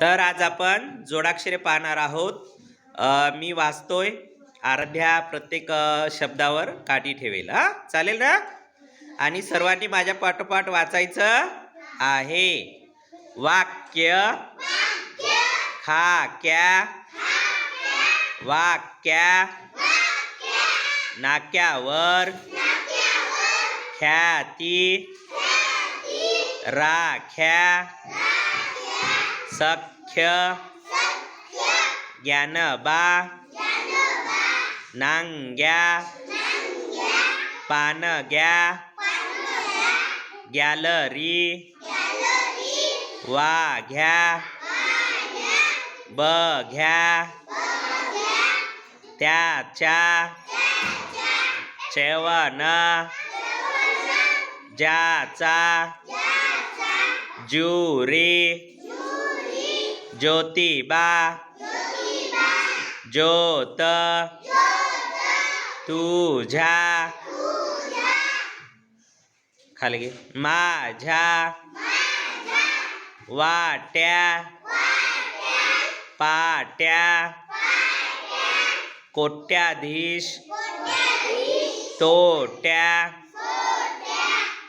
तर आज आपण जोडाक्षरे पाहणार आहोत. मी वाचतोय. अर्ध्या प्रत्येक शब्दावर काठी ठेवेल. हा चालेल ना? आणि सर्वांनी माझ्या पाठोपाठ वाचायचं आहे. वाक्य खाक्या वाक्या नाक्यावर ख्याती राख्या सख्य ज्ञानबा नांग्या पानग्या गॅलरी वाघ्या बघ्या त्याच्या चेवन ज्याचा ज्युरी ज्योतिबा ज्योत तुझ्या खाली घे माझ्या वाट्या पाट्या कोट्याधीश तोट्या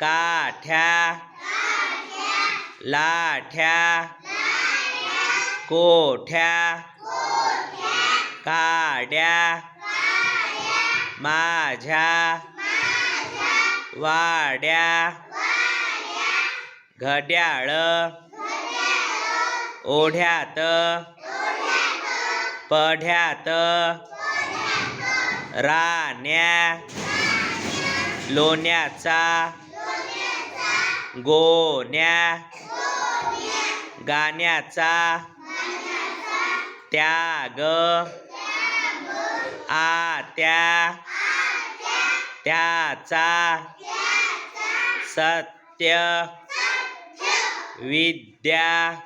काठ्या लाठ्या कोठ्या? काड्या? माझ्या? वाड्या? घड्याळ? ओढ्यात? पढ्यात? राण्या? लोण्याचा? गोण्या. गाण्याचा? त्याग. आत्या त्याचा. सत्य. विद्या.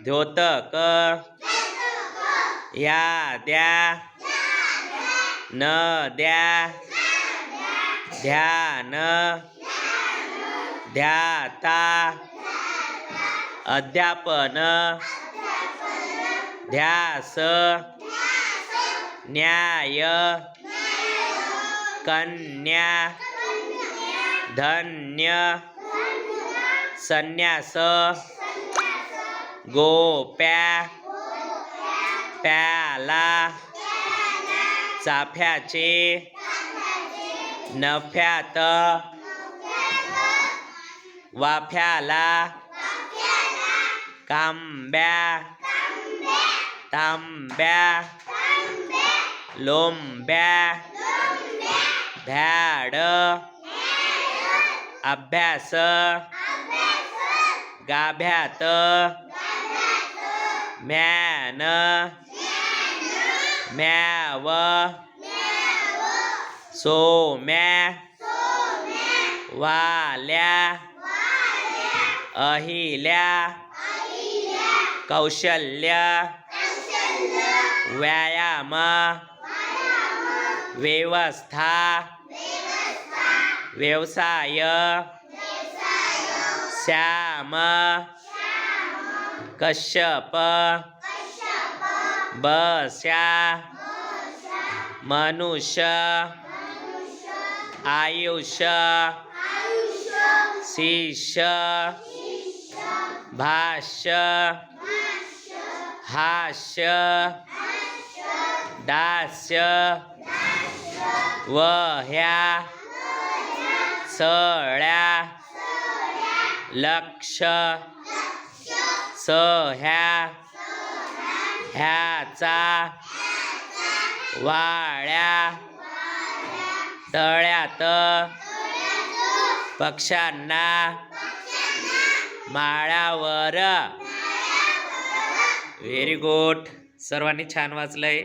द्योतक याद्या. नद्या. ध्यान. ध्याता. अध्यापन. ધ્યાસ ન્યાય કન્યા ધન્ય સંન્યાસ ગોપ્યા પ્યાલા ચાફ્યા છે નફ્યાત વાફ્યાલા કામ્યા तांब्या लोंब्या भ्याड अभ्यास गाभ्यात म्यान म्याव सोम्या वाल्या अहिल्या कौशल्य व्यायाम व्यवस्था व्यवसाय श्याम कश्यप बस्या मनुष्य आयुष्य शिष्य भाष्य। हास्य। दास्य। वह्या। सळ्या। लक्ष। सह्या। ह्याचा। वाळ्या। तळ्यात। पक्ष्यांना। माळावर. व्हेरी गुड सर्वांनी छान वाचलंय.